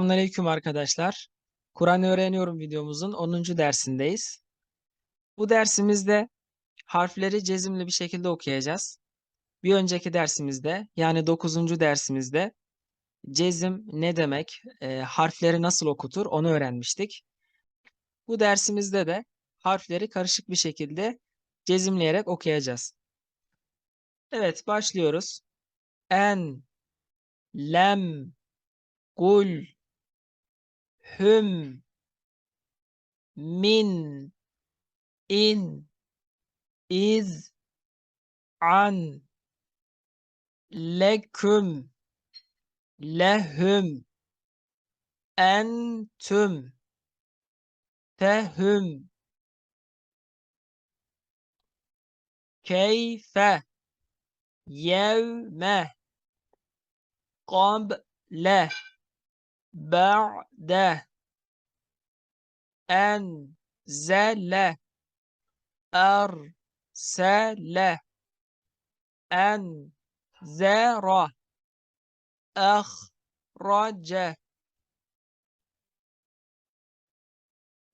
Selamünaleyküm arkadaşlar. Kur'an öğreniyorum videomuzun 10. dersindeyiz. Bu dersimizde harfleri cezimli bir şekilde okuyacağız. Bir önceki dersimizde yani 9. dersimizde cezim ne demek, e, harfleri nasıl okutur onu öğrenmiştik. Bu dersimizde de harfleri karışık bir şekilde cezimleyerek okuyacağız. Evet başlıyoruz. En, lem, kul, hüm, min, in, iz, an, leküm, lehüm, entüm, fehüm, keyfe, yevme, qable, ba'de, enzele, ersele, enzera, ahrace,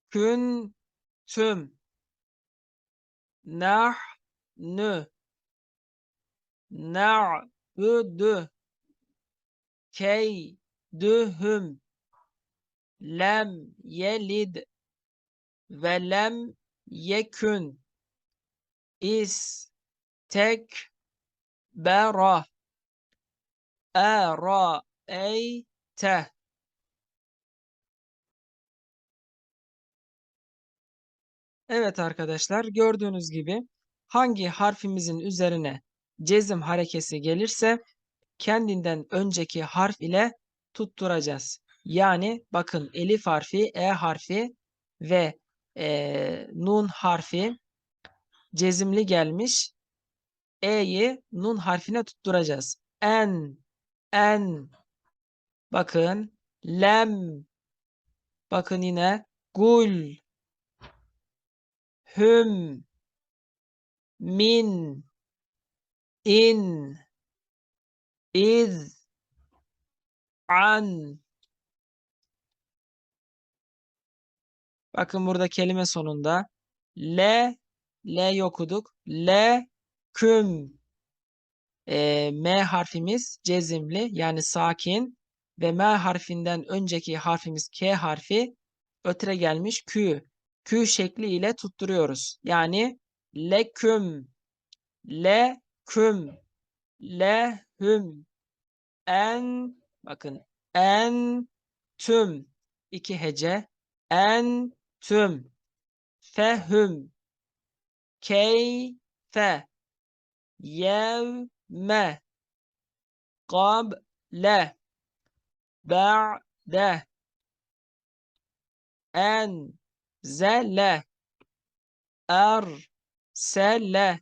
küntüm, nahnu, na'budu, keydühüm, lem yelid ve lem yekün istekbera eraeyte Evet arkadaşlar gördüğünüz gibi hangi harfimizin üzerine cezim harekesi gelirse kendinden önceki harf ile tutturacağız. Yani bakın elif harfi, e harfi ve e, nun harfi cezimli gelmiş. E'yi nun harfine tutturacağız. En, en. Bakın lem. Bakın yine gul. Hüm. Min. In. İz. An. Bakın burada kelime sonunda le le okuduk. Le küm. E, M harfimiz cezimli yani sakin ve M harfinden önceki harfimiz K harfi ötre gelmiş Q. Q şekli ile tutturuyoruz. Yani leküm, leküm, lehüm, en, bakın en tüm iki hece en tüm fehüm keyfe yevme kable ba'de enzele ersele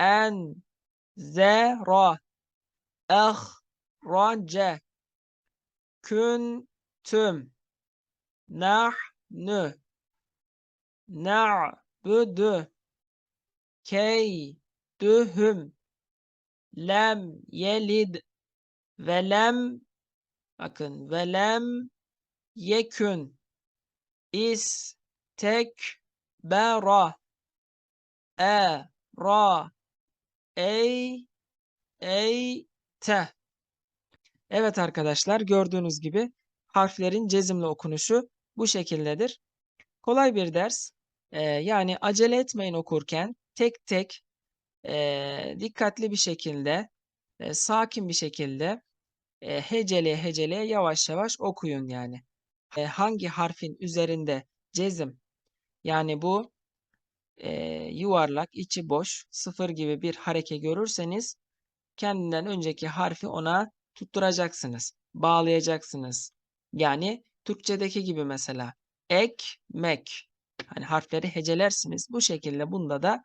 enzera ehrace küntüm nahnu na'budu. Keydühüm. Lem yelid. Ve lem bakın ve lem yekün. İstekbera. E ra ey ey te. Evet arkadaşlar gördüğünüz gibi harflerin cezimli okunuşu bu şekildedir. Kolay bir ders. Ee, yani acele etmeyin okurken tek tek e, dikkatli bir şekilde e, sakin bir şekilde e, heceleye heceleye yavaş yavaş okuyun yani. E, hangi harfin üzerinde cezim yani bu e, yuvarlak içi boş sıfır gibi bir hareke görürseniz kendinden önceki harfi ona tutturacaksınız. Bağlayacaksınız. Yani Türkçedeki gibi mesela ekmek. Hani harfleri hecelersiniz. Bu şekilde bunda da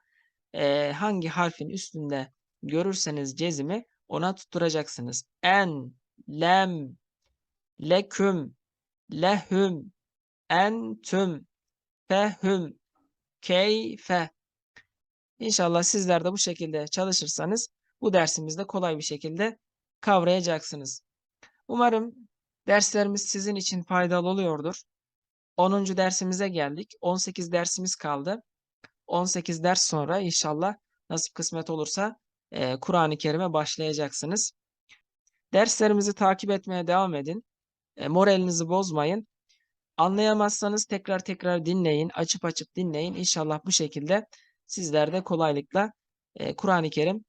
e, hangi harfin üstünde görürseniz cezimi ona tutturacaksınız. En, lem, leküm, lehüm, entüm, fehüm, keyfe. İnşallah sizler de bu şekilde çalışırsanız bu dersimizde kolay bir şekilde kavrayacaksınız. Umarım Derslerimiz sizin için faydalı oluyordur. 10. dersimize geldik. 18 dersimiz kaldı. 18 ders sonra inşallah nasip kısmet olursa e, Kur'an-ı Kerim'e başlayacaksınız. Derslerimizi takip etmeye devam edin. E, moralinizi bozmayın. Anlayamazsanız tekrar tekrar dinleyin, açıp açıp dinleyin. İnşallah bu şekilde sizler de kolaylıkla e, Kur'an-ı Kerim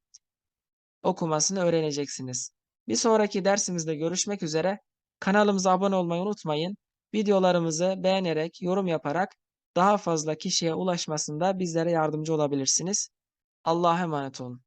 okumasını öğreneceksiniz. Bir sonraki dersimizde görüşmek üzere. Kanalımıza abone olmayı unutmayın. Videolarımızı beğenerek, yorum yaparak daha fazla kişiye ulaşmasında bizlere yardımcı olabilirsiniz. Allah'a emanet olun.